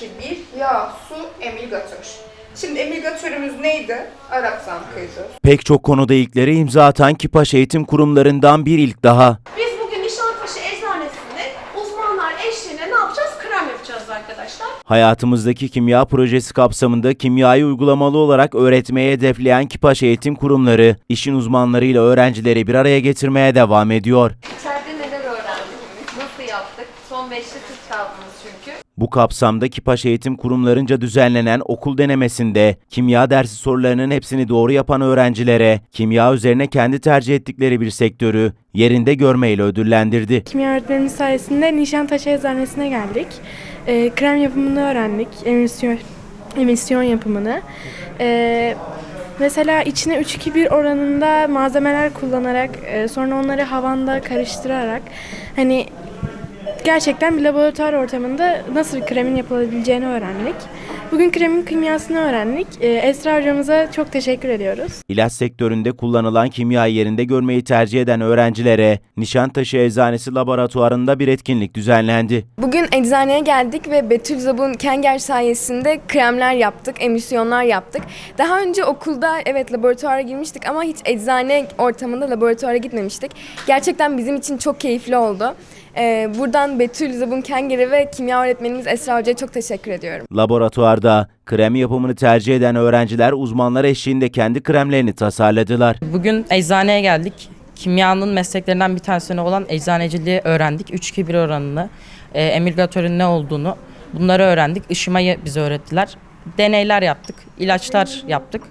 1 yağ, su, emilgatör. Şimdi emilgatörümüz neydi? Arapsan kıydı. Pek çok konuda ilklere imza atan Kipaş Eğitim Kurumlarından bir ilk daha. Biz bugün Nişantaşı Eczanesi'nde uzmanlar eşliğinde ne yapacağız? Krem yapacağız arkadaşlar. Hayatımızdaki kimya projesi kapsamında kimyayı uygulamalı olarak öğretmeye hedefleyen Kipaş Eğitim Kurumları, işin uzmanlarıyla öğrencileri bir araya getirmeye devam ediyor. İçeride neler öğrendik? Nasıl yaptık? Son 5'te siz kaldınız çünkü. Bu kapsamda Kipaş Eğitim Kurumlarınca düzenlenen okul denemesinde kimya dersi sorularının hepsini doğru yapan öğrencilere kimya üzerine kendi tercih ettikleri bir sektörü yerinde görmeyle ödüllendirdi. Kimya öğretmenimiz sayesinde Nişantaşı Eczanesi'ne geldik. Ee, krem yapımını öğrendik, emisyon, emisyon yapımını. Ee, mesela içine 3-2-1 oranında malzemeler kullanarak, e, sonra onları havanda karıştırarak, hani gerçekten bir laboratuvar ortamında nasıl kremin yapılabileceğini öğrendik. Bugün kremin kimyasını öğrendik. Ee, Esra hocamıza çok teşekkür ediyoruz. İlaç sektöründe kullanılan kimyayı yerinde görmeyi tercih eden öğrencilere Nişantaşı Eczanesi Laboratuvarında bir etkinlik düzenlendi. Bugün eczaneye geldik ve Betül Zabun Kenger sayesinde kremler yaptık, emisyonlar yaptık. Daha önce okulda evet laboratuvara girmiştik ama hiç eczane ortamında laboratuvara gitmemiştik. Gerçekten bizim için çok keyifli oldu. Ee, buradan Betül Zabun Kenger'e ve kimya öğretmenimiz Esra Hoca'ya çok teşekkür ediyorum. Laboratuvarda krem yapımını tercih eden öğrenciler uzmanlar eşliğinde kendi kremlerini tasarladılar. Bugün eczaneye geldik. Kimyanın mesleklerinden bir tanesi olan eczaneciliği öğrendik. 3-2-1 oranını, e, emülgatörün ne olduğunu bunları öğrendik. Işımayı bize öğrettiler. Deneyler yaptık, ilaçlar yaptık.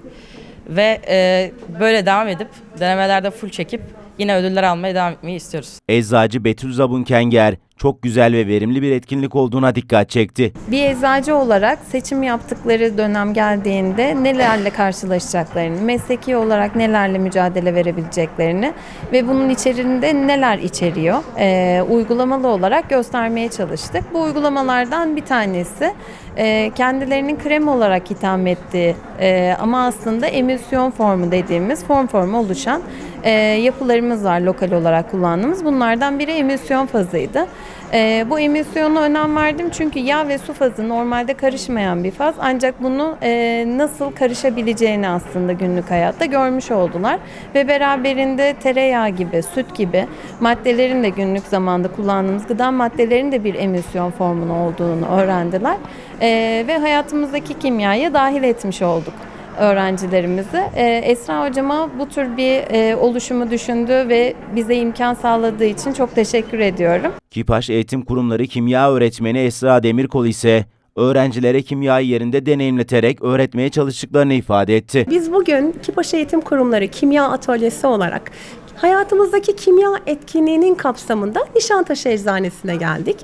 Ve e, böyle devam edip denemelerde full çekip yine ödüller almaya devam etmeyi istiyoruz. Eczacı Betül Zabun Kenger çok güzel ve verimli bir etkinlik olduğuna dikkat çekti. Bir eczacı olarak seçim yaptıkları dönem geldiğinde nelerle karşılaşacaklarını, mesleki olarak nelerle mücadele verebileceklerini ve bunun içerisinde neler içeriyor e, uygulamalı olarak göstermeye çalıştık. Bu uygulamalardan bir tanesi e, kendilerinin krem olarak itham ettiği e, ama aslında emülsiyon formu dediğimiz form formu oluşan e, yapılarımız var lokal olarak kullandığımız. Bunlardan biri emülsiyon fazıydı. E, bu emülsiyona önem verdim çünkü yağ ve su fazı normalde karışmayan bir faz. Ancak bunu e, nasıl karışabileceğini aslında günlük hayatta görmüş oldular. Ve beraberinde tereyağı gibi, süt gibi maddelerin de günlük zamanda kullandığımız gıda maddelerinin de bir emülsiyon formunu olduğunu öğrendiler. E, ve hayatımızdaki kimyaya dahil etmiş olduk öğrencilerimizi. E, Esra hocama bu tür bir e, oluşumu düşündü ve bize imkan sağladığı için çok teşekkür ediyorum. Kipaş Eğitim Kurumları Kimya Öğretmeni Esra Demirkol ise öğrencilere kimyayı yerinde deneyimleterek öğretmeye çalıştıklarını ifade etti. Biz bugün Kipaş Eğitim Kurumları Kimya Atölyesi olarak hayatımızdaki kimya etkinliğinin kapsamında Nişantaşı Eczanesi'ne geldik.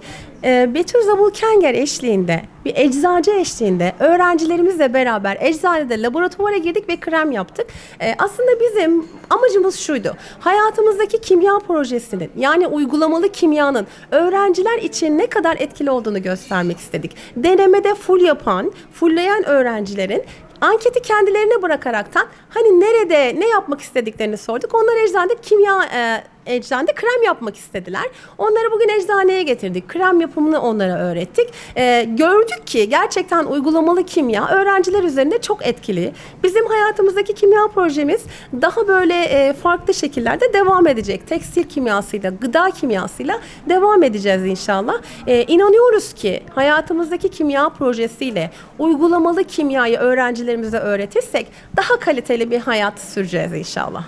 Ee, Betül Zabul Kenger eşliğinde, bir eczacı eşliğinde öğrencilerimizle beraber eczanede laboratuvara girdik ve krem yaptık. Ee, aslında bizim amacımız şuydu. Hayatımızdaki kimya projesinin yani uygulamalı kimyanın öğrenciler için ne kadar etkili olduğunu göstermek istedik. Denemede full yapan, fullleyen öğrencilerin anketi kendilerine bırakaraktan hani nerede ne yapmak istediklerini sorduk. Onlar eczanede kimya e, eczanede krem yapmak istediler. Onları bugün eczaneye getirdik. Krem yapımını onlara öğrettik. E, gördük ki gerçekten uygulamalı kimya öğrenciler üzerinde çok etkili. Bizim hayatımızdaki kimya projemiz daha böyle e, farklı şekillerde devam edecek. Tekstil kimyasıyla, gıda kimyasıyla devam edeceğiz inşallah. E, inanıyoruz ki hayatımızdaki kimya projesiyle uygulamalı kimyayı öğrencilerimize öğretirsek daha kaliteli bir hayat süreceğiz inşallah.